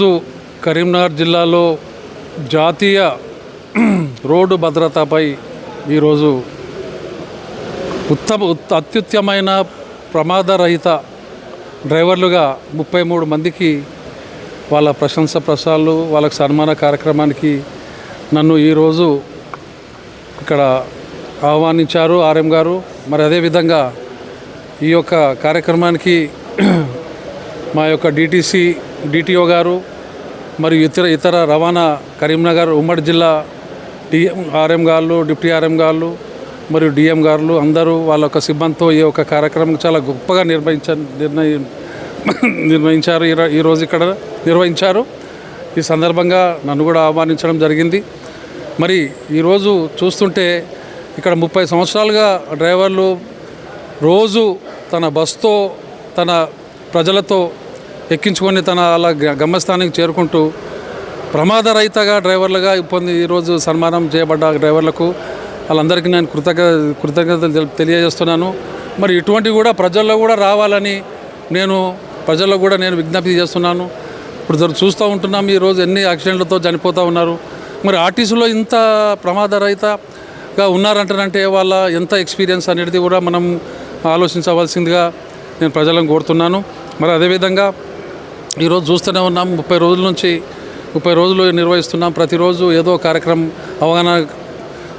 ఈరోజు కరీంనగర్ జిల్లాలో జాతీయ రోడ్డు భద్రతపై ఈరోజు ఉత్తమ అత్యుత్తమైన ప్రమాదరహిత డ్రైవర్లుగా ముప్పై మూడు మందికి వాళ్ళ ప్రశంస ప్రసాలు వాళ్ళకి సన్మాన కార్యక్రమానికి నన్ను ఈరోజు ఇక్కడ ఆహ్వానించారు ఆర్ఎం గారు. మరి అదేవిధంగా ఈ యొక్క కార్యక్రమానికి మా యొక్క డిటీసీ డిటిఓ గారు మరియు ఇతర ఇతర రవాణా కరీంనగర్ ఉమ్మడి జిల్లా డిఎం ఆర్ఎం గారు డిప్యూటీ ఆర్ఎం గారు మరియు డిఎం గారు అందరూ వాళ్ళ యొక్క సిబ్బందితో ఈ యొక్క కార్యక్రమం చాలా గొప్పగా నిర్వహించ నిర్ణయి నిర్వహించారు. ఈరోజు ఇక్కడ నిర్వహించారు. ఈ సందర్భంగా నన్ను కూడా ఆహ్వానించడం జరిగింది. మరి ఈరోజు చూస్తుంటే ఇక్కడ ముప్పై సంవత్సరాలుగా డ్రైవర్లు రోజు తన బస్తో తన ప్రజలతో ఎక్కించుకొని తన అలా గ- గమ్యస్థానానికి చేరుకుంటూ ప్రమాదరహితగా డ్రైవర్లుగా పొంది ఈరోజు సన్మానం చేయబడ్డ డ్రైవర్లకు వాళ్ళందరికీ నేను కృతజ్ఞ కృతజ్ఞతలు తెలియజేస్తున్నాను. మరి ఇటువంటివి కూడా ప్రజల్లో కూడా రావాలని నేను ప్రజల్లో కూడా నేను విజ్ఞప్తి చేస్తున్నాను. ఇప్పుడు చూస్తూ ఉంటున్నాం ఈరోజు ఎన్ని యాక్సిడెంట్లతో చనిపోతూ ఉన్నారు. మరి ఆర్టీసీలో ఇంత ప్రమాదరహితగా ఉన్నారంటారంటే వాళ్ళ ఎంత ఎక్స్పీరియన్స్ అనేది కూడా మనం ఆలోచించవలసిందిగా నేను ప్రజలను కోరుతున్నాను. మరి అదేవిధంగా ఈరోజు చూస్తూనే ఉన్నాం. ముప్పై రోజుల నుంచి ముప్పై రోజులు నిర్వహిస్తున్నాం. ప్రతిరోజు ఏదో కార్యక్రమం అవగాహన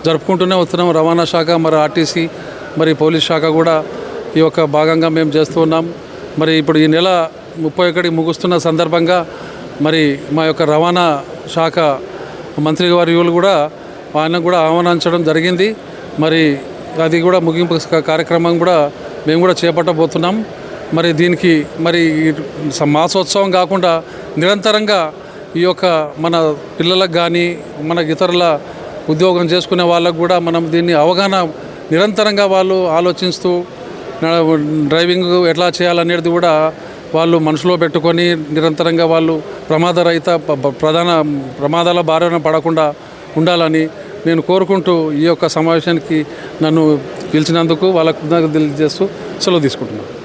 జరుపుకుంటూనే వస్తున్నాం. రవాణా శాఖ మరి ఆర్టీసీ మరి పోలీస్ శాఖ కూడా ఈ యొక్క భాగంగా మేము చేస్తూ ఉన్నాం. మరి ఇప్పుడు ఈ నెల ముప్పై ఒకటి ముగుస్తున్న సందర్భంగా మరి మా యొక్క రవాణా శాఖ మంత్రి వర్యులు కూడా ఆయన కూడా ఆహ్వానించడం జరిగింది. మరి అది కూడా ముగింపు కార్యక్రమం కూడా మేము కూడా చేపట్టబోతున్నాం. మరి దీనికి మరి ఈ మాసోత్సవం కాకుండా నిరంతరంగా ఈ యొక్క మన పిల్లలకు కానీ మన ఇతరుల ఉద్యోగం చేసుకునే వాళ్ళకు కూడా మనం దీన్ని అవగాహన నిరంతరంగా వాళ్ళు ఆలోచిస్తూ డ్రైవింగ్ ఎట్లా చేయాలనేది కూడా వాళ్ళు మనసులో పెట్టుకొని నిరంతరంగా వాళ్ళు ప్రమాదరహిత ప్రధాన ప్రమాదాల బారిన పడకుండా ఉండాలని నేను కోరుకుంటూ ఈ యొక్క సమావేశానికి నన్ను పిలిచినందుకు వాళ్ళకు తెలియజేస్తూ సెలవు తీసుకుంటున్నాను.